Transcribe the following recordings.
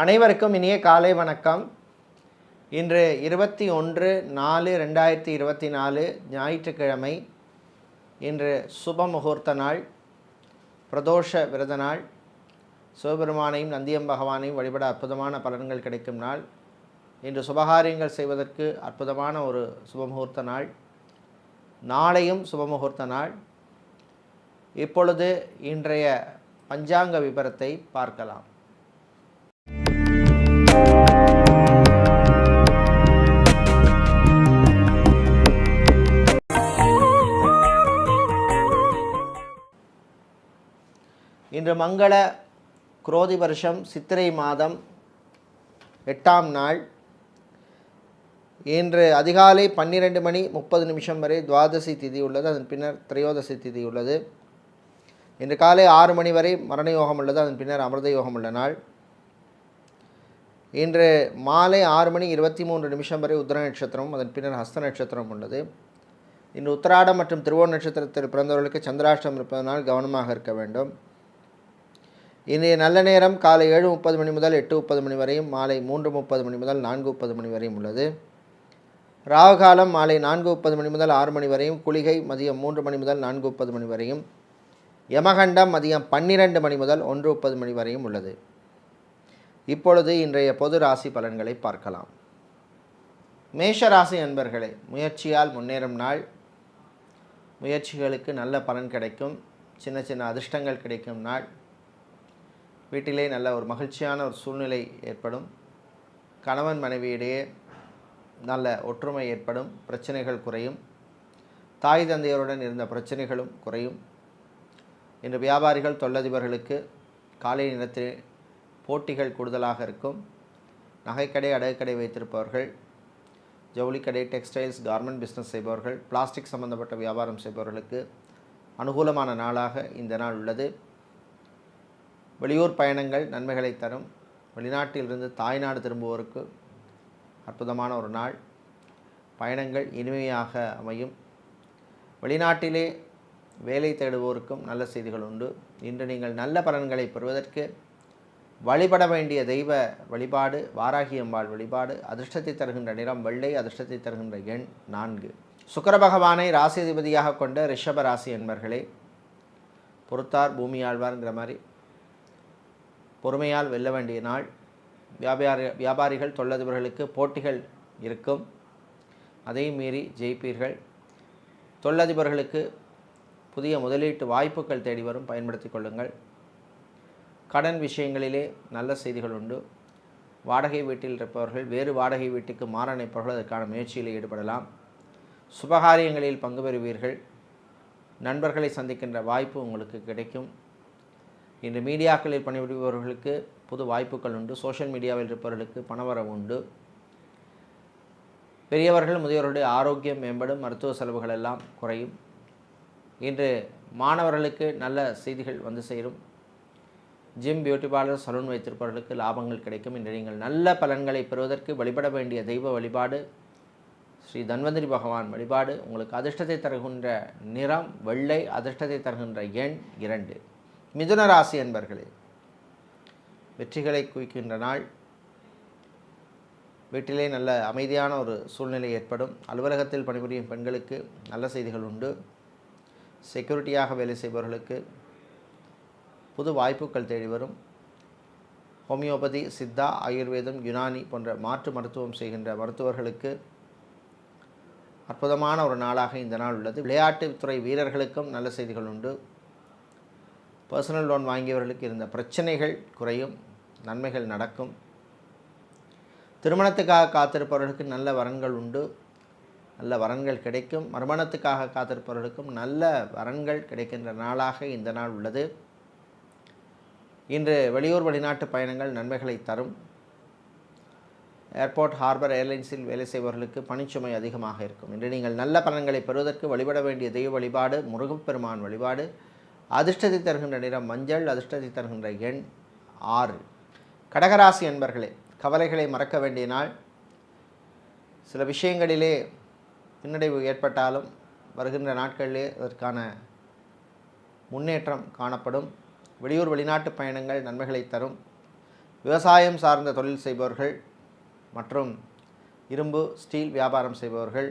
அனைவருக்கும் இனிய காலை வணக்கம். இன்று இருபத்தி ஒன்று நாலு ரெண்டாயிரத்தி இருபத்தி நாலு ஞாயிற்றுக்கிழமை. இன்று சுப முகூர்த்த நாள் பிரதோஷ விரத நாள். சிவபெருமானையும் நந்தியம் பகவானையும் வழிபட அற்புதமான பலன்கள் கிடைக்கும் நாள். இன்று சுபகாரியங்கள் செய்வதற்கு அற்புதமான ஒரு சுபமுகூர்த்த நாள். நாளையும் சுபமுகூர்த்த நாள். இப்பொழுது இன்றைய பஞ்சாங்க விபரத்தை பார்க்கலாம். இன்று மங்கள குரோதி வருஷம் சித்திரை மாதம் எட்டாம் நாள். இன்று அதிகாலை பன்னிரெண்டு மணி முப்பது நிமிஷம் வரை துவாதசி திதி உள்ளது. அதன் பின்னர் திரையோதசி திதி உள்ளது. இன்று காலை ஆறு மணி வரை மரண யோகம் உள்ளது. அதன் பின்னர் அமிர்த யோகம் உள்ள நாள். இன்று மாலை ஆறு மணி இருபத்தி மூன்று நிமிஷம் வரை உத்தர நட்சத்திரம் அதன் பின்னர் ஹஸ்த நட்சத்திரம் உள்ளது. இன்று உத்தராடம் மற்றும் திருவோண நட்சத்திரத்தில் பிறந்தவர்களுக்கு சந்திராஷ்டம் இருப்பதனால் கவனமாக இருக்க வேண்டும். இன்றைய நல்ல நேரம் காலை ஏழு முப்பது மணி முதல் எட்டு முப்பது மணி வரையும் மாலை மூன்று முப்பது மணி முதல் நான்கு முப்பது மணி வரையும் உள்ளது. ராகுகாலம் மாலை நான்கு முப்பது மணி முதல் ஆறு மணி வரையும் குளிகை மதியம் மூன்று மணி முதல் நான்கு முப்பது மணி வரையும் யமகண்டம் மதியம் பன்னிரண்டு மணி முதல் ஒன்று முப்பது மணி வரையும் உள்ளது. இப்பொழுது இன்றைய பொது ராசி பலன்களை பார்க்கலாம். மேஷ ராசி அன்பர்களே முயற்சியால் முன்னேறும் நாள். முயற்சிகளுக்கு நல்ல பலன் கிடைக்கும். சின்ன சின்ன அதிர்ஷ்டங்கள் கிடைக்கும் நாள். வீட்டிலே நல்ல ஒரு மகிழ்ச்சியான ஒரு சூழ்நிலை ஏற்படும். கணவன் மனைவியிடையே நல்ல ஒற்றுமை ஏற்படும். பிரச்சனைகள் குறையும். தாய் தந்தையருடன் இருந்த பிரச்சனைகளும் குறையும். இன்று வியாபாரிகள் தொழிலதிபர்களுக்கு காலை நேரத்தில் போட்டிகள் கூடுதலாக இருக்கும். நகைக்கடை அடகுக்கடை வைத்திருப்பவர்கள் ஜவுளிக்கடை டெக்ஸ்டைல்ஸ் கார்மெண்ட் பிஸ்னஸ் செய்பவர்கள் பிளாஸ்டிக் சம்பந்தப்பட்ட வியாபாரம் செய்பவர்களுக்கு அனுகூலமான நாளாக இந்த நாள் உள்ளது. வெளியூர் பயணங்கள் நன்மைகளை தரும். வெளிநாட்டிலிருந்து தாய்நாடு திரும்புவோருக்கு அற்புதமான ஒரு நாள். பயணங்கள் இனிமையாக அமையும். வெளிநாட்டிலே வேலை தேடுவோருக்கும் நல்ல செய்திகள் உண்டு. இன்று நீங்கள் நல்ல பலன்களை பெறுவதற்கு வழிபட வேண்டிய தெய்வ வழிபாடு வாராகி அம்பாள் வழிபாடு அதிர்ஷ்டத்தை தருகின்ற நிறம் வெள்ளை அதிர்ஷ்டத்தை தருகின்ற எண் நான்கு. சுக்கர பகவானை ராசிதிபதியாக கொண்ட ரிஷப ராசி என்பர்களே பொறுத்தார் பூமி ஆழ்வார்ங்கிற மாதிரி. பொறுமையால் வெல்ல வேண்டிய நாள். வியாபாரி வியாபாரிகள் தொழிலதிபர்களுக்கு போட்டிகள் இருக்கும். அதையும் மீறி ஜெயிப்பீர்கள். தொழிலதிபர்களுக்கு புதிய முதலீட்டு வாய்ப்புகள் தேடி வரும். பயன்படுத்தி கொள்ளுங்கள். கடன் விஷயங்களிலே நல்ல செய்திகள் உண்டு. வாடகை வீட்டில் இருப்பவர்கள் வேறு வாடகை வீட்டுக்கு மாற நினைப்பவர்கள் அதற்கான முயற்சியில் ஈடுபடலாம். சுபகாரியங்களில் பங்கு பெறுவீர்கள். நண்பர்களை சந்திக்கின்ற வாய்ப்பு உங்களுக்கு கிடைக்கும். இன்று மீடியாக்களில் பணிபுரிபவர்களுக்கு புது வாய்ப்புகள் உண்டு. சோஷியல் மீடியாவில் இருப்பவர்களுக்கு பணவரவு உண்டு. பெரியவர்கள் முதியோருடைய ஆரோக்கியம் மேம்படும். மருத்துவ செலவுகள் எல்லாம் குறையும். இன்று மாணவர்களுக்கு நல்ல செய்திகள் வந்து சேரும். ஜிம் பியூட்டி பார்லர் சலூன் வைத்திருப்பவர்களுக்கு லாபங்கள் கிடைக்கும். இன்று நீங்கள் நல்ல பலன்களை பெறுவதற்கு வழிபட வேண்டிய தெய்வ வழிபாடு ஸ்ரீ தன்வந்திரி பகவான் வழிபாடு உங்களுக்கு அதிர்ஷ்டத்தை தருகின்ற நிறம் வெள்ளை அதிர்ஷ்டத்தை தருகின்ற எண் இரண்டு. மிதுன ராசி என்பர்களே வெற்றிகளை குவிக்கின்ற நாள். வீட்டிலே நல்ல அமைதியான ஒரு சூழ்நிலை ஏற்படும். அலுவலகத்தில் பணிபுரியும் பெண்களுக்கு நல்ல செய்திகள் உண்டு. செக்யூரிட்டியாக வேலை செய்பவர்களுக்கு புது வாய்ப்புகள் தேடி வரும். ஹோமியோபதி சித்தா ஆயுர்வேதம் யுனானி போன்ற மாற்று மருத்துவம் செய்கின்ற மருத்துவர்களுக்கு அற்புதமான ஒரு நாளாக இந்த நாள் உள்ளது. விளையாட்டுத்துறை வீரர்களுக்கும் நல்ல செய்திகள் உண்டு. பர்சனல் லோன் வாங்கியவர்களுக்கு இருந்த பிரச்சனைகள் குறையும் நன்மைகள் நடக்கும். திருமணத்துக்காக காத்திருப்பவர்களுக்கு நல்ல வரன்கள் உண்டு. நல்ல வரன்கள் கிடைக்கும். மறுமணத்துக்காக காத்திருப்பவர்களுக்கும் நல்ல வரன்கள் கிடைக்கின்ற நாளாக இந்த நாள் உள்ளது. இன்று வெளியூர் வெளிநாட்டு பயணங்கள் நன்மைகளை தரும். ஏர்போர்ட் ஹார்பர் ஏர்லைன்ஸில் வேலை செய்பவர்களுக்கு பணிச்சுமை அதிகமாக இருக்கும். இன்று நீங்கள் நல்ல பலன்களை பெறுவதற்கு வழிபட வேண்டிய தெய்வ வழிபாடு முருகப்பெருமான் வழிபாடு அதிர்ஷ்டத்தை தருகின்ற நிறம் மஞ்சள் அதிர்ஷ்டத்தை தருகின்ற எண் ஆறு. கடகராசி என்பர்களே கவலைகளை மறக்க வேண்டிய நாள். சில விஷயங்களிலே பின்னடைவு ஏற்பட்டாலும் வருகின்ற நாட்களிலே அதற்கான முன்னேற்றம் காணப்படும். வெளியூர் வெளிநாட்டு பயணங்கள் நன்மைகளை தரும். விவசாயம் சார்ந்த தொழில் செய்பவர்கள் மற்றும் இரும்பு ஸ்டீல் வியாபாரம் செய்பவர்கள்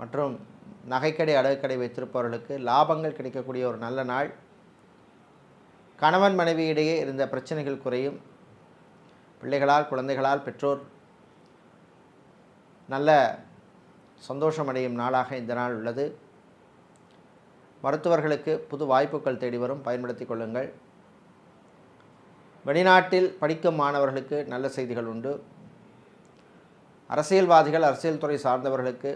மற்றும் நகைக்கடை அடகுக்கடை வைத்திருப்பவர்களுக்கு லாபங்கள் கிடைக்கக்கூடிய ஒரு நல்ல நாள். கணவன் மனைவியிடையே இருந்த பிரச்சனைகள் குறையும். பிள்ளைகளால் குழந்தைகளால் பெற்றோர் நல்ல சந்தோஷமடையும் நாளாக இந்த நாள் உள்ளது. மருத்துவர்களுக்கு புது வாய்ப்புகள் தேடி வரும். பயன்படுத்தி கொள்ளுங்கள். வெளிநாட்டில் படிக்கும் மாணவர்களுக்கு நல்ல செய்திகள் உண்டு. அரசியல்வாதிகள் அரசியல் துறை சார்ந்தவர்களுக்கு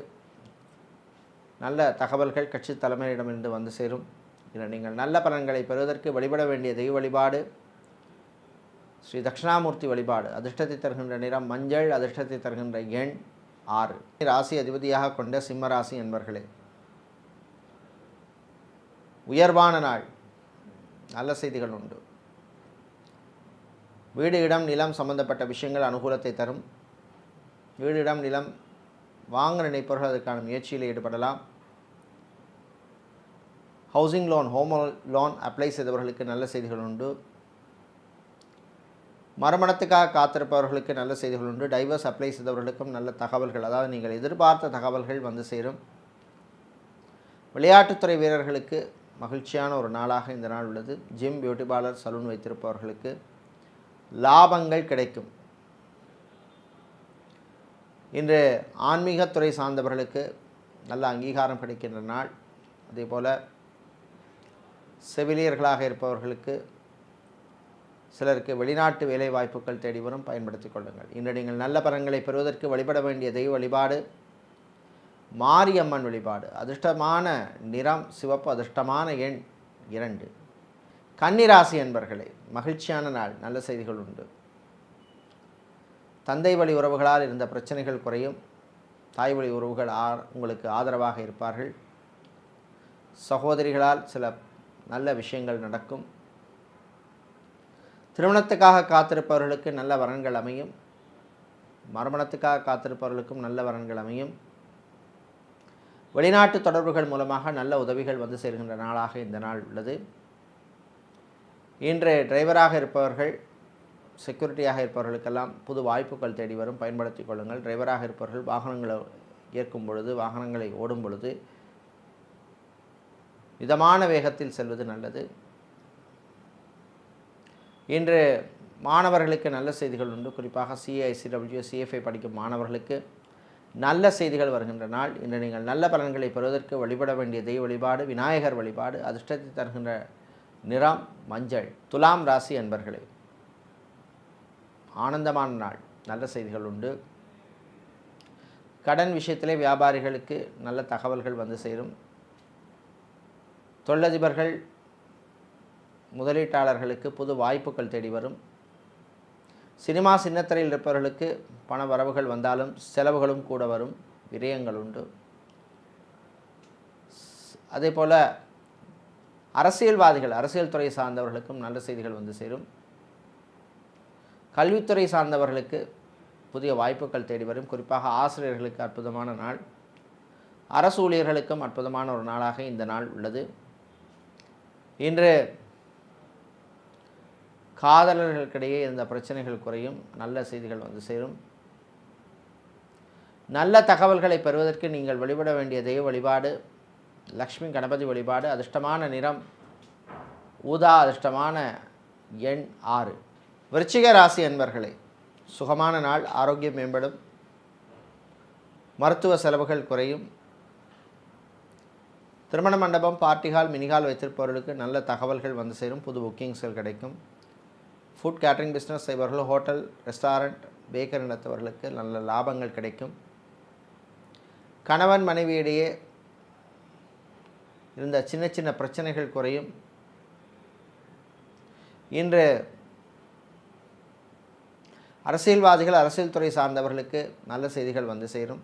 நல்ல தகவல்கள் கட்சி தலைமையிடமிருந்து வந்து சேரும். இதில் நீங்கள் நல்ல பலன்களை பெறுவதற்கு வழிபட வேண்டிய தெய்வ வழிபாடு ஸ்ரீ தட்சிணாமூர்த்தி வழிபாடு அதிர்ஷ்டத்தை தருகின்ற நிறம் மஞ்சள் அதிர்ஷ்டத்தை தருகின்ற எண் ஆறு. ராசி அதிபதியாக கொண்ட சிம்மராசி என்பர்களே உயர்வான நாள். நல்ல செய்திகள் உண்டு. வீடு இடம் நிலம் சம்பந்தப்பட்ட விஷயங்கள் அனுகூலத்தை தரும். வீடு இடம் நிலம் வாங்க நினைப்பவர்கள் அதற்கான முயற்சியில் ஈடுபடலாம். Housing loan home loan apply செய்தவர்களுக்கு நல்ல செய்திகள் உண்டு. மறுமணத்துக்காக காத்திருப்பவர்களுக்கு நல்ல செய்திகள் உண்டு. டைவர்ஸ் அப்ளை செய்தவர்களுக்கும் நல்ல தகவல்கள் அதாவது நீங்கள் எதிர்பார்த்த தகவல்கள் வந்து சேரும். விளையாட்டுத்துறை வீரர்களுக்கு மகிழ்ச்சியான ஒரு நாளாக இந்த நாள் உள்ளது. ஜிம் பியூட்டி பார்லர் சலூன் வைத்திருப்பவர்களுக்கு லாபங்கள் கிடைக்கும். இன்று ஆன்மீகத்துறை சார்ந்தவர்களுக்கு நல்ல அங்கீகாரம் கிடைக்கின்ற நாள். அதே போல் செவிலியர்களாக இருப்பவர்களுக்கு சிலருக்கு வெளிநாட்டு வேலை வாய்ப்புகள் தேடி வரும். பயன்படுத்திக் கொள்ளுங்கள். இன்று நீங்கள் நல்ல பலன்களை பெறுவதற்கு வழிபட வேண்டிய தெய்வ வழிபாடு மாரியம்மன் வழிபாடு. அதிர்ஷ்டமான நிறம் சிவப்பு அதிர்ஷ்டமான எண் இரண்டு. கன்னிராசி என்பர்களே மகிழ்ச்சியான நாள் நல்ல செய்திகள் உண்டு. தந்தை வழி உறவுகளால் இருந்த பிரச்சனைகள் குறையும். தாய் வழி உறவுகள் ஆ உங்களுக்கு ஆதரவாக இருப்பார்கள். சகோதரிகளால் சில நல்ல விஷயங்கள் நடக்கும். திருமணத்துக்காக காத்திருப்பவர்களுக்கு நல்ல வரன்கள் அமையும். மறுமணத்துக்காக காத்திருப்பவர்களுக்கும் நல்ல வரன்கள் அமையும். வெளிநாட்டு தொடர்புகள் மூலமாக நல்ல உதவிகள் வந்து சேர்கின்ற நாளாக இந்த நாள் உள்ளது. இன்று டிரைவராக இருப்பவர்கள் செக்யூரிட்டியாக இருப்பவர்களுக்கெல்லாம் புது வாய்ப்புகள் தேடி வரும். பயன்படுத்திக் கொள்ளுங்கள். டிரைவராக இருப்பவர்கள் வாகனங்களை இயக்கும் பொழுது வாகனங்களை ஓடும் பொழுது மிதமான வேகத்தில் செல்வது நல்லது. இன்று மாணவர்களுக்கு நல்ல செய்திகள் உண்டு. குறிப்பாக சிஐசிடபிள்யூ சிஎஃப்ஐ படிக்கும் மாணவர்களுக்கு நல்ல செய்திகள் வருகின்ற நாள். இன்று நீங்கள் நல்ல பலன்களை பெறுவதற்கு வழிபட வேண்டிய தெய்வ வழிபாடு விநாயகர் வழிபாடு அதிர்ஷ்டத்தை தருகின்ற நிறம் மஞ்சள் துலாம் ராசி அன்பர்களே. ஆனந்தமான நாள். நல்ல செய்திகள் உண்டு. கடன் விஷயத்திலே வியாபாரிகளுக்கு நல்ல தகவல்கள் வந்து சேரும். தொழிலதிபர்கள் முதலீட்டாளர்களுக்கு புது வாய்ப்புகள் தேடி வரும். சினிமா சின்னத்திரையில் இருப்பவர்களுக்கு பண வரவுகள் வந்தாலும் செலவுகளும் கூட வரும் விரயங்கள் உண்டு. அதே போல் அரசியல்வாதிகள் அரசியல் துறை சார்ந்தவர்களுக்கும் நல்ல செய்திகள் வந்து சேரும். கல்வித்துறை சார்ந்தவர்களுக்கு புதிய வாய்ப்புகள் தேடி வரும். குறிப்பாக ஆசிரியர்களுக்கு அற்புதமான நாள். அரசு ஊழியர்களுக்கும் அற்புதமான ஒரு நாளாக இந்த நாள் உள்ளது. இன்று காதலர்களுக்கிடையே இருந்த பிரச்சனைகள் குறையும் நல்ல செய்திகள் வந்து சேரும். நல்ல தகவல்களை பெறுவதற்கு நீங்கள் வழிபட வேண்டிய தெய்வ வழிபாடு லக்ஷ்மி கணபதி வழிபாடு அதிர்ஷ்டமான நிறம் ஊதா அதிர்ஷ்டமான எண் ஆறு. விருச்சிக ராசி என்பர்களே சுகமான நாள் ஆரோக்கியம் மேம்படும் மருத்துவ செலவுகள் குறையும். திருமண மண்டபம் பார்ட்டி ஹால் மினிஹால் வைத்திருப்பவர்களுக்கு நல்ல தகவல்கள் வந்து சேரும் புது புக்கிங்ஸ்கள் கிடைக்கும். ஃபுட் கேட்ரிங் பிஸ்னஸ் செய்பவர்கள் ஹோட்டல் ரெஸ்டாரண்ட் பேக்கரி நடத்தவர்களுக்கு நல்ல லாபங்கள் கிடைக்கும். கணவன் மனைவியிடையே இருந்த சின்ன சின்ன பிரச்சனைகள் குறையும். இன்று அரசியல்வாதிகள் அரசியல் துறை சார்ந்தவர்களுக்கு நல்ல செய்திகள் வந்து சேரும்.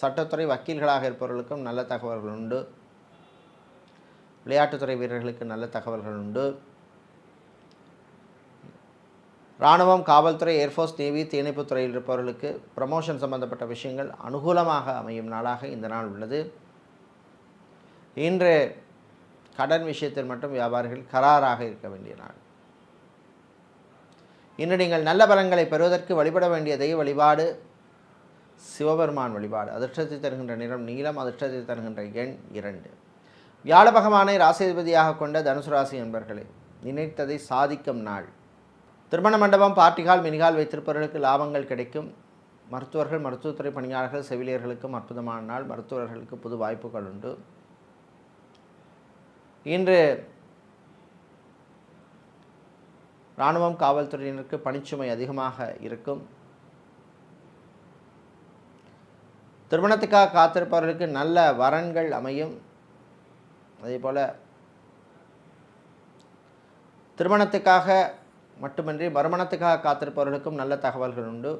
சட்டத்துறை வக்கீல்களாக இருப்பவர்களுக்கும் நல்ல தகவல்கள் உண்டு. விளையாட்டுத்துறை வீரர்களுக்கு நல்ல தகவல்கள் உண்டு. இராணுவம் காவல்துறை ஏர்ஃபோர்ஸ் நேவி தீயணைப்புத் துறையில் இருப்பவர்களுக்கு ப்ரமோஷன் சம்பந்தப்பட்ட விஷயங்கள் அனுகூலமாக அமையும் நாளாக இந்த நாள் உள்ளது. இன்று கடன் விஷயத்தில் மட்டும் வியாபாரிகள் கராராக இருக்க வேண்டிய நாள். இன்று நீங்கள் நல்ல பலன்களை பெறுவதற்கு வழிபட வேண்டிய தெய்வ வழிபாடு சிவபெருமான் வழிபாடு. அதிர்ஷ்டத்தை தருகின்ற நிறம் நீளம் அதிர்ஷ்டத்தை தருகின்ற எண் இரண்டு. வியாழ பகவானை ராசிபதியாக கொண்ட தனுசு ராசி என்பர்களே நினைத்ததை சாதிக்கும் நாள். திருமண மண்டபம் பார்ட்டிகால் மினிகால் வைத்திருப்பவர்களுக்கு லாபங்கள் கிடைக்கும். மருத்துவர்கள் மருத்துவத்துறை பணியாளர்கள் செவிலியர்களுக்கும் அற்புதமான நாள். மருத்துவர்களுக்கு புது வாய்ப்புகள் உண்டு. இன்று இராணுவம் காவல்துறையினருக்கு பணிச்சுமை அதிகமாக இருக்கும். திருமணத்துக்காக காத்திருப்பவர்களுக்கு நல்ல வரன்கள் அமையும். அதே போல் திருமணத்துக்காக மட்டுமின்றி மறுமணத்துக்காக காத்திருப்பவர்களுக்கும் நல்ல தகவல்கள் உண்டு.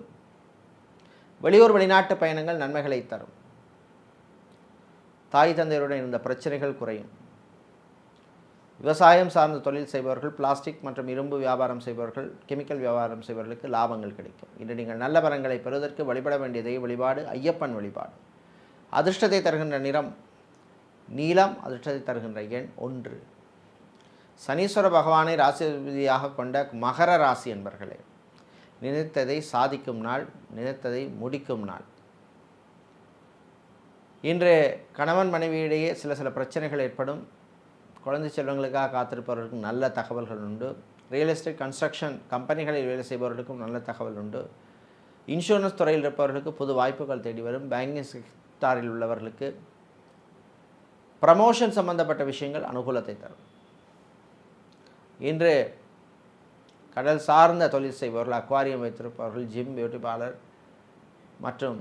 வெளியூர் வெளிநாட்டு பயணங்கள் நன்மைகளை தரும். தாய் தந்தையருடன் இருந்த பிரச்சனைகள் குறையும். விவசாயம் சார்ந்த தொழில் செய்பவர்கள் பிளாஸ்டிக் மற்றும் இரும்பு வியாபாரம் செய்பவர்கள் கெமிக்கல் வியாபாரம் செய்பவர்களுக்கு லாபங்கள் கிடைக்கும். இன்று நீங்கள் நல்ல பலன்களை பெறுவதற்கு வழிபட வேண்டிய தெய்வ வழிபாடு ஐயப்பன் வழிபாடு. அதிர்ஷ்டத்தை தருகின்ற நிறம் நீலம் அதிர்ஷ்டத்தை தருகின்ற எண் ஒன்று. சனீஸ்வர பகவானை ராசிபதியாக கொண்ட மகர ராசி என்பர்களே நினைத்ததை சாதிக்கும் நாள் நினைத்ததை முடிக்கும் நாள். இன்று கணவன் மனைவியிடையே சில சில பிரச்சனைகள் ஏற்படும். குழந்தை செல்வங்களுக்காக காத்திருப்பவர்களுக்கும் நல்ல தகவல்கள் உண்டு. ரியல் எஸ்டேட் கன்ஸ்ட்ரக்ஷன் கம்பெனிகளில் வேலை செய்பவர்களுக்கும் நல்ல தகவல் உண்டு. இன்சூரன்ஸ் துறையில் இருப்பவர்களுக்கு புது வாய்ப்புகள் தேடி வரும். பேங்கிங் செக்டாரில் உள்ளவர்களுக்கு ப்ரமோஷன் சம்பந்தப்பட்ட விஷயங்கள் அனுகூலத்தை தரும். இன்று கடல் சார்ந்த தொழில் செய்பவர்கள் அக்வாரியம் வைத்திருப்பவர்கள் ஜிம் பியூட்டி பார்லர் மற்றும்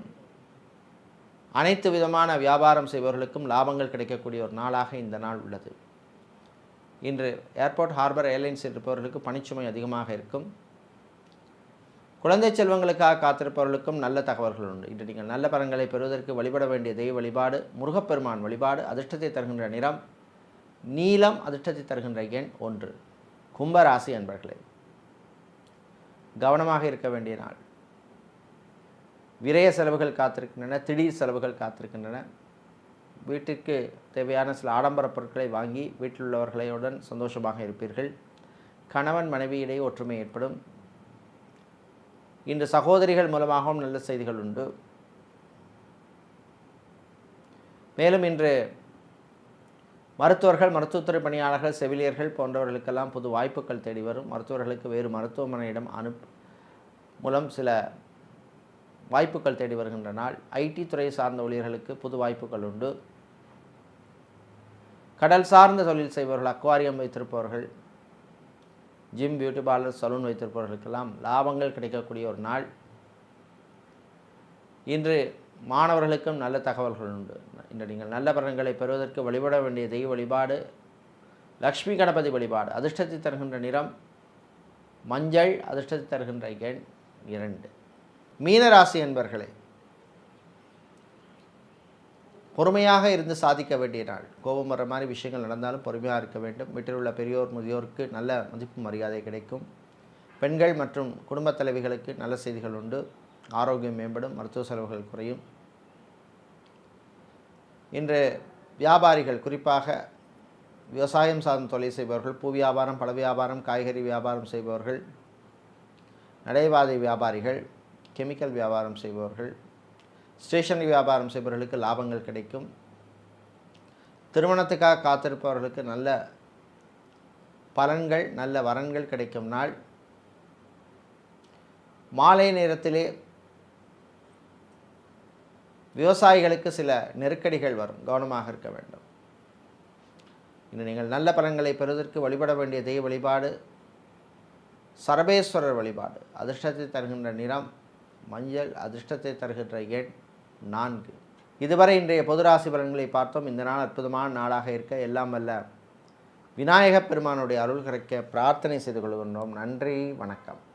அனைத்து விதமான வியாபாரம் செய்பவர்களுக்கும் லாபங்கள் கிடைக்கக்கூடிய ஒரு நாளாக இந்த நாள் உள்ளது. இன்று ஏர்போர்ட் ஹார்பர் ஏர்லைன்ஸ் இருப்பவர்களுக்கு பணிச்சுமை அதிகமாக இருக்கும். குழந்தை செல்வங்களுக்காக காத்திருப்பவர்களுக்கும் நல்ல தகவல்கள் உண்டு. இன்று நீங்கள் நல்ல பலன்களை பெறுவதற்கு வழிபட வேண்டிய தெய்வ வழிபாடு முருகப்பெருமான் வழிபாடு அதிர்ஷ்டத்தை தருகின்ற நிறம் நீலம் அதிர்ஷ்டத்தை தருகின்ற எண் ஒன்று. கும்பராசி அன்பர்களே கவனமாக இருக்க வேண்டிய நாள். விரய செலவுகள் காத்திருக்கின்றன திடீர் செலவுகள் காத்திருக்கின்றன. வீட்டிற்கு தேவையான சில ஆடம்பர பொருட்களை வாங்கி வீட்டில் உள்ளவர்களையுடன் சந்தோஷமாக இருப்பீர்கள். கணவன் மனைவியிடையே ஒற்றுமை ஏற்படும். இன்று சகோதரிகள் மூலமாகவும் நல்ல செய்திகள் உண்டு. மேலும் இன்று மருத்துவர்கள் மருத்துவத்துறை பணியாளர்கள் செவிலியர்கள் போன்றவர்களுக்கெல்லாம் புது வாய்ப்புகள் தேடி வரும். மருத்துவர்களுக்கு வேறு மருத்துவமனையிடம் அனுப் மூலம் சில வாய்ப்புகள் தேடி வருகின்ற நாள். ஐடி துறை சார்ந்த ஊழியர்களுக்கு புது வாய்ப்புகள் உண்டு. கடல் சார்ந்த தொழில் செய்பவர்கள் அக்வாரியம் வைத்திருப்பவர்கள் ஜிம் பியூட்டி பார்லர் சலூன் வைத்திருப்பவர்களுக்கெல்லாம் லாபங்கள் கிடைக்கக்கூடிய ஒரு நாள். இன்று மாணவர்களுக்கும் நல்ல தகவல்கள் உண்டு. இன்று நீங்கள் நல்ல பலன்களை பெறுவதற்கு வழிபட வேண்டிய தெய்வ வழிபாடு லக்ஷ்மி கணபதி வழிபாடு அதிர்ஷ்டத்தை தருகின்ற நிறம் மஞ்சள் அதிர்ஷ்டத்தை தருகின்ற எண் இரண்டு. மீனராசி என்பர்களே பொறுமையாக இருந்து சாதிக்க வேண்டிய நாள். கோபம் வர மாதிரி விஷயங்கள் நடந்தாலும் பொறுமையாக இருக்க வேண்டும். வீட்டில் உள்ள பெரியோர் முதியோருக்கு நல்ல மதிப்பு மரியாதை கிடைக்கும். பெண்கள் மற்றும் குடும்பத் தலைவிகளுக்கு நல்ல செய்திகள் உண்டு. ஆரோக்கியம் மேம்படும் மருத்துவ செலவுகள் குறையும். இன்று வியாபாரிகள் குறிப்பாக விவசாயம் சார்ந்த தொழில் செய்பவர்கள் பூ வியாபாரம் பழ வியாபாரம் காய்கறி வியாபாரம் செய்பவர்கள் நடைபாதை வியாபாரிகள் கெமிக்கல் வியாபாரம் செய்பவர்கள் ஸ்டேஷனரி வியாபாரம் செய்பவர்களுக்கு லாபங்கள் கிடைக்கும். திருமணத்துக்காக காத்திருப்பவர்களுக்கு நல்ல பலன்கள் நல்ல வரன்கள் கிடைக்கும். நாள் மாலை நேரத்திலே விவசாயிகளுக்கு சில நெருக்கடிகள் வரும். கவனமாக இருக்க வேண்டும். இன்று நீங்கள் நல்ல பலன்களை பெறுவதற்கு வழிபட வேண்டிய தெய்வ வழிபாடு சரபேஸ்வரர் வழிபாடு அதிர்ஷ்டத்தை தருகின்ற நிறம் மஞ்சள் அதிர்ஷ்டத்தை தருகின்ற எண் நான்கு. இதுவரை இன்றைய பொதுராசி பலன்களை பார்த்தோம். இந்த நாள் அற்புதமான நாளாக இருக்க எல்லாம் வல்ல விநாயகப் பெருமானுடைய அருள் கிடைக்க பிரார்த்தனை செய்து கொள்கின்றோம். நன்றி வணக்கம்.